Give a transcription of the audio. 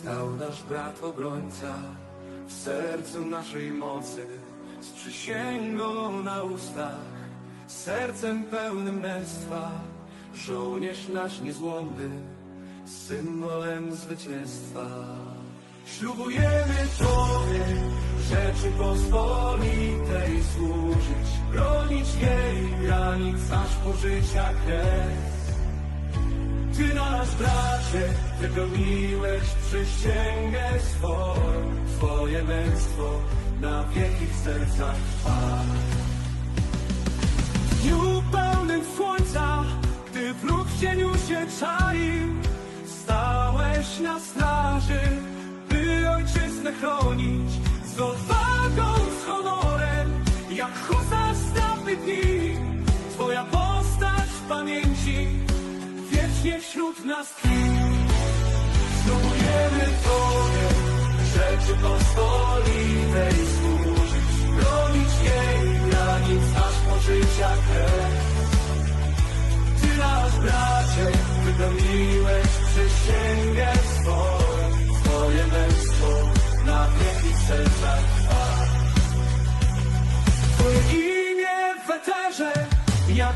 stał nasz brat obrońca w sercu naszej mocy, z przysięgą na ustach, sercem pełnym męstwa, żołnierz nasz niezłomny, symbolem zwycięstwa. Ślubujemy Tobie Rzeczypospolitej służyć, bronić jej granic aż po życia kres. Nasz bracie, wypełniłeś przysięgę swoją, Twoje męstwo na wieki w sercach trwa. W dniu pełnym słońca, gdy wróg w cieniu się czaił, stałeś na straży, by ojczyznę chronić, z odwagą, wiecznie wśród nas. Spróbujemy Tobie Rzeczypospolitej służyć, bronić jej granic aż po życia kres. Ty nasz bracie, wypełniłeś przysięgę swoją, Twoje męstwo na wieki sercach. Twoje imię w eterze, jak